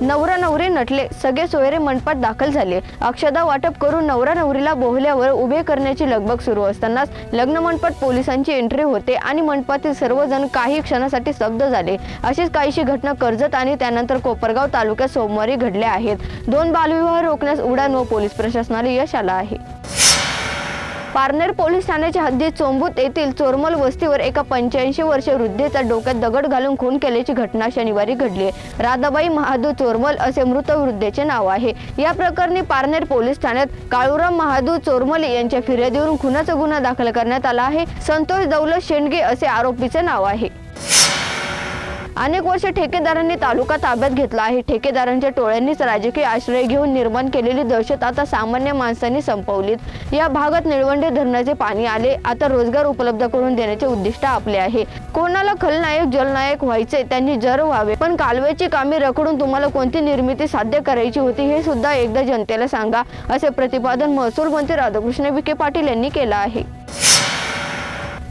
नवरा नवरी नटले सगळे सोयरे मंडपात दाखल झाले. अक्षदा वाटप करून नवरा नवरीला बोहल्यावर उभे करण्याची लगबग सुरू असतानाच लग्न मंडपात पोलिसांची एंट्री होते आणि मंडपातील सर्वजण काही क्षणासाठी स्तब्ध झाले. अशीच काहीशी घटना कर्जत आणि त्यानंतर कोपरगाव तालुक्यात सोमवारी घडल्या आहेत. दोन बालविवाह रोखण्यास उडान व पोलीस प्रशासनाला यश आलं आहे. पारनेर पोलीस ठाण्याच्या हद्दीत चोंबूत येथील चोरमल वस्तीवर एका पंच्याऐंशी वर्ष वृद्धेचा डोक्यात दगड घालून खून केल्याची घटना शनिवारी घडली आहे. राधाबाई महादू चोरमल असे मृत वृद्धेचे नाव आहे. या प्रकरणी पारनेर पोलीस ठाण्यात काळूराम महादू चोरमल यांच्या फिर्यादीवरून खुनाचा गुन्हा दाखल करण्यात आला आहे. संतोष दौलत शेंडगे असे आरोपीचे नाव आहे. अनेक वर्ष ठेकेदारांनी तालुका ताब्यात घेतला आहे. ठेकेदारांच्या टोळ्यांनीच राजकीय आश्रय घेऊन निर्माण केलेली दहशत आता सामान्य माणसांनी संपवलीत. या भागात निळवंडे धरणाचे पाणी आले. आता रोजगार उपलब्ध करून देण्याचे उद्दिष्ट आपले आहे. कोणाला खलनायक जलनायक व्हायचे त्यांनी जर व्हावे. पण कालव्याची कामे रखडून तुम्हाला कोणती निर्मिती साध्य करायची होती हे सुद्धा एकदा जनतेला सांगा असे प्रतिपादन महसूल मंत्री राधाकृष्ण विखे पाटील यांनी केलं आहे.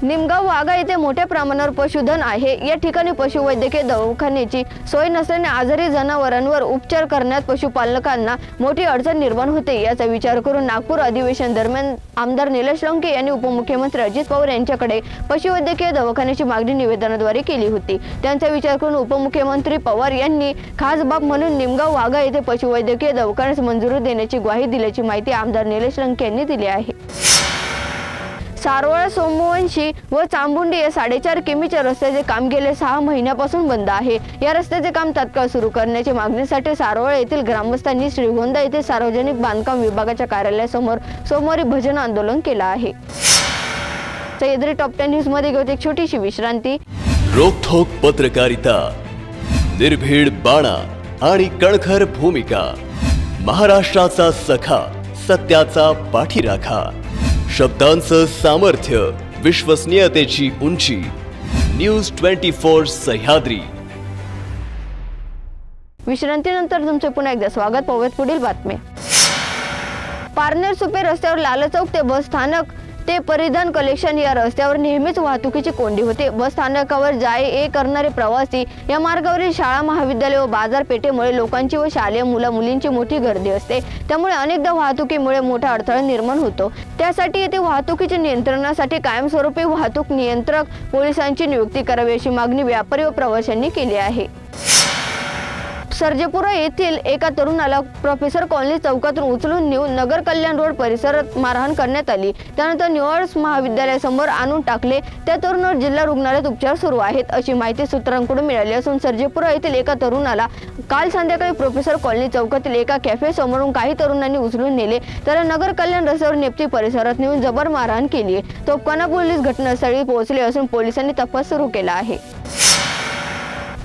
निमगाव वाघा येथे मोठ्या प्रमाणावर पशुधन आहे. या ठिकाणी पशुवैद्यकीय दवाखान्याची सोय नसल्याने आजारी जनावरांवर उपचार करण्यात पशुपालकांना मोठी अडचण निर्माण होते. याचा विचार करून नागपूर अधिवेशन दरम्यान आमदार निलेश लंके यांनी उपमुख्यमंत्री अजित पवार यांच्याकडे पशुवैद्यकीय दवाखान्याची मागणी निवेदनाद्वारे केली होती. त्यांचा विचार करून उपमुख्यमंत्री पवार यांनी खास बाब म्हणून निमगाव वाघा येथे पशुवैद्यकीय दवाखान्यास मंजुरी देण्याची ग्वाही दिल्याची माहिती आमदार निलेश लंके यांनी दिली आहे. सारोळा सोमवंशी व चांबुंडी या साडेचार किमीच्या रस्त्याचे काम गेले सहा महिन्यापासून बंद आहे. या रस्त्याचे काम तात्काळ सुरू करण्याच्या मागणीसाठी सारोळा येथील ग्रामस्थांनी श्रीगोंदा येथे सार्वजनिक बांधकाम विभागाच्या कार्यालयासमोर सोमवारी भजन आंदोलन केलं आहे. सह्याद्री टॉप टेन न्यूजमध्ये घेऊ एक छोटीशी विश्रांती. रोखोक पत्रकारिता निर्भीड बाणा आणि कणखर भूमिका महाराष्ट्राचा सखा सत्याचा पाठीराखा. शब्दांचं सामर्थ्य विश्वसनीयतेची उंची. News twenty four Sahyadri. विश्रांतीनंतर तुमचे पुन्हा एकदा स्वागत. पाहूयात पुढील बातमी. पारनेर सुपे रस्त्यावर लाल चौक ते बस स्थानक ते परिधान कलेक्शन या रस्त्यावर नेहमीच वाहतुकीची कोंडी होते. बस स्थानकावर जाय ये करणारे प्रवासी या मार्गावरील शाळा महाविद्यालय व बाजारपेठेमुळे लोकांची व शालेय मुला मुलींची मोठी गर्दी असते. त्यामुळे अनेकदा वाहतुकीमुळे मोठा अडथळा निर्माण होतो. त्यासाठी येथे वाहतुकीच्या नियंत्रणासाठी कायमस्वरूपी वाहतूक नियंत्रक पोलिसांची नियुक्ती करावी अशी मागणी व्यापारी व प्रवाशांनी केली आहे. सर्जेपुरा येथील एका तरुणाला प्रोफेसर कॉलनी चौकातून उचलून नेऊन नगर कल्याण रोड परिसरात मारहाण करण्यात आली. त्यानंतर न्यूयॉर्क महाविद्यालयासमोर आणून टाकले. त्या तरुणावर जिल्हा रुग्णालयात उपचार सुरू आहेत अशी माहिती सूत्रांकडून मिळाली असून सर्जेपुरा येथील एका तरुणाला काल संध्याकाळी प्रोफेसर कॉलनी चौकातील एका कॅफे समोरून काही तरुणांनी उचलून नेले. त्याला नगर कल्याण रस्त्यावर नेपती परिसरात नेऊन जबर मारहाण केली तोफखाना पोलीस घटनास्थळी पोहोचले असून पोलिसांनी तपास सुरू केला आहे.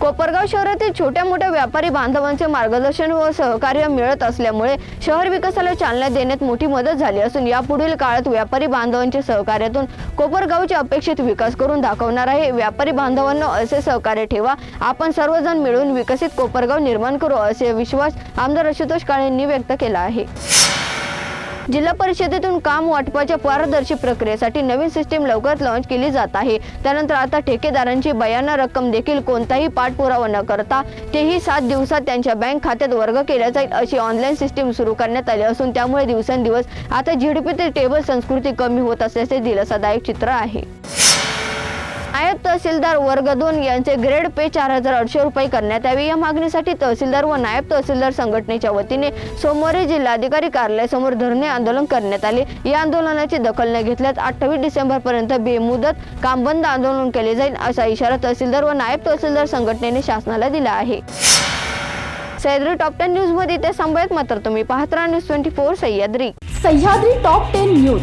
कोपरगाव शहरातील छोट्या मोठ्या व्यापारी बांधवांचे मार्गदर्शन व सहकार्य मिळत असल्यामुळे शहर विकासाला चालना देण्यात मोठी मदत झाली असून यापुढील काळात व्यापारी बांधवांच्या सहकार्यातून कोपरगावचे अपेक्षित विकास करून दाखवणार आहे. व्यापारी बांधवांना असे सहकार्य ठेवा. आपण सर्वजण मिळून विकसित कोपरगाव निर्माण करू असे विश्वास आमदार आशुतोष काळेंनी व्यक्त केला आहे. जिल्हा परिषदेतून काम वाटपाच्या पारदर्शी प्रक्रियेसाठी नवीन सिस्टीम लवकरच लॉन्च केली जात आहे. त्यानंतर आता ठेकेदारांची बयाना रक्कम देखील कोणताही पाठपुरावा न करता तेही सात दिवसात त्यांच्या बँक खात्यात वर्ग केल्या जाईल अशी ऑनलाईन सिस्टीम सुरू करण्यात आली असून त्यामुळे दिवसेंदिवस आता झिडपीतील टेबल संस्कृती कमी होत असल्याचे दिलासादायक चित्र आहे. नायब तहसीलदार वर्ग दोन यांचे ग्रेड पे चार हजार आठशे रुपये करण्यात यावे. या मागणीसाठी तहसीलदार व नायब तहसीलदार संघटनेच्या वतीने सोमवारी जिल्हाधिकारी कार्यालयासमोर धरणे आंदोलन करण्यात आले. या आंदोलनाची दखल न घेतल्यास अठ्ठावीस डिसेंबर पर्यंत बेमुदत काम बंद आंदोलन केले जाईल असा इशारा तहसीलदार व नायब तहसीलदार संघटनेने शासनाला दिला आहे. सह्याद्री टॉप टेन न्यूजमध्ये ते संभयत मात्र तुम्ही पाहत राहा news twenty four Sahyadri. Sahyadri top ten news